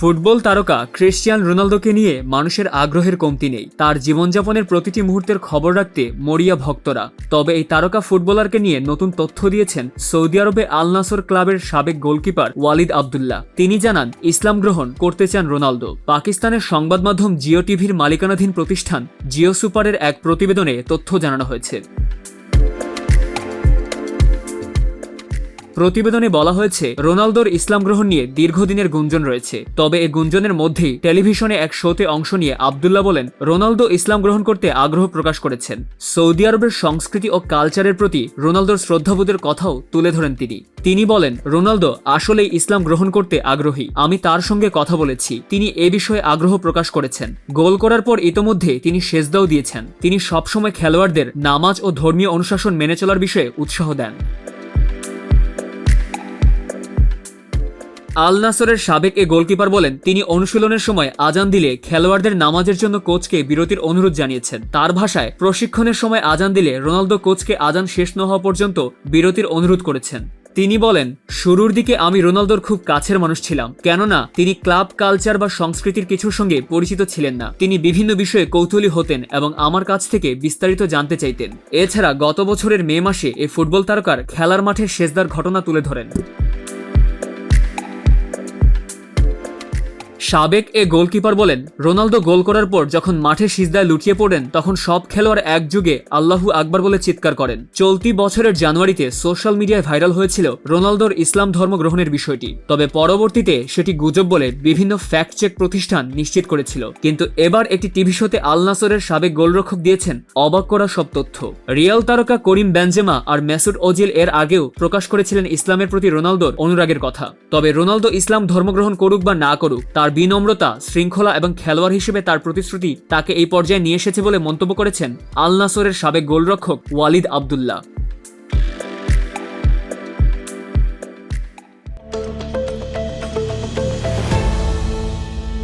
Football তারকা Christian রোনালদোকে নিয়ে মানুষের আগ্রহের কমতি নেই। তার জীবনযাপনের প্রতিটি মুহূর্তের খবর রাখতে মরিয়া ভক্তরা। তবে এই তারকা ফুটবলারকে নিয়ে নতুন তথ্য দিয়েছেন সৌদি আরবে আল নাসর ক্লাবের সাবেক গোলকিপার ওয়ালিদ আবদুল্লাহ। তিনি জানান, ইসলাম গ্রহণ করতে চান রোনালদো। পাকিস্তানের সংবাদ মাধ্যম জিও টিভির মালিকানাধীন প্রতিষ্ঠান জিও সুপারের এক প্রতিবেদনে তথ্য জানানো হয়েছে। প্রতিবেদনে বলা হয়েছে, রোনালদোর ইসলাম গ্রহণ নিয়ে দীর্ঘদিনের গুঞ্জন রয়েছে। তবে এ গুঞ্জনের মধ্যেই টেলিভিশনে এক শোতে অংশ নিয়ে আবদুল্লাহ বলেন, রোনালদো ইসলাম গ্রহণ করতে আগ্রহ প্রকাশ করেছেন। সৌদি আরবের সংস্কৃতি ও কালচারের প্রতি রোনালদোর শ্রদ্ধাবোধের কথাও তুলে ধরেন তিনি। তিনি বলেন, রোনালদো আসলেই ইসলাম গ্রহণ করতে আগ্রহী। আমি তার সঙ্গে কথা বলেছি। তিনি এ বিষয়ে আগ্রহ প্রকাশ করেছেন। গোল করার পর ইতোমধ্যে তিনি সেজদাও দিয়েছেন। তিনি সবসময় খেলোয়াড়দের নামাজ ও ধর্মীয় অনুশাসন মেনে চলার বিষয়ে উৎসাহ দেন। আল নাসরের সাবেক এ গোলকিপার বলেন, তিনি অনুশীলনের সময় আজান দিলে খেলোয়াড়দের নামাজের জন্য কোচকে বিরতির অনুরোধ জানিয়েছেন। তার ভাষায়, প্রশিক্ষণের সময় আজান দিলে রোনালদো কোচকে আজান শেষ না হওয়া পর্যন্ত বিরতির অনুরোধ করেছেন। তিনি বলেন, শুরুর দিকে আমি রোনালদোর খুব কাছের মানুষ ছিলাম, কেননা তিনি ক্লাব কালচার বা সংস্কৃতির কিছুর সঙ্গে পরিচিত ছিলেন না। তিনি বিভিন্ন বিষয়ে কৌতূহলী হতেন এবং আমার কাছ থেকে বিস্তারিত জানতে চাইতেন। এছাড়া গত বছরের মে মাসে এই ফুটবল তারকার খেলার মাঠে সেজদার ঘটনা তুলে ধরেন। সাবেক এ গোলকিপার বলেন, রোনালদো গোল করার পর যখন মাঠে সিজদায় লুটিয়ে পড়েন, তখন সব খেলোয়াড় একযুগে আল্লাহু আকবার বলে চিৎকার করেন। চলতি বছরের জানুয়ারিতে সোশ্যাল মিডিয়ায় ভাইরাল হয়েছিল রোনালদোর ইসলাম ধর্ম গ্রহণের বিষয়টি। তবে পরবর্তীতে সেটি গুজব বলে বিভিন্ন ফ্যাক্ট চেক প্রতিষ্ঠান নিশ্চিত করেছিল। কিন্তু এবার একটি টিভি শোতে আল নাসরের সাবেক গোলরক্ষক দিয়েছেন, অবাক করা সব তথ্য। রিয়াল তারকা করিম বেনজেমা আর মেসুড ওজিল এর আগেও প্রকাশ করেছিলেন ইসলামের প্রতি রোনালদোর অনুরাগের কথা। তবে রোনালদো ইসলাম ধর্মগ্রহণ করুক বা না করুক, তার বিনম্রতা, শৃঙ্খলা এবং খেলোয়াড় হিসেবে তার প্রতিশ্রুতি তাকে এই পর্যায়ে নিয়ে এসেছে বলে মন্তব্য করেছেন আল নাসরের সাবেক গোলরক্ষক ওয়ালিদ আবদুল্লাহ।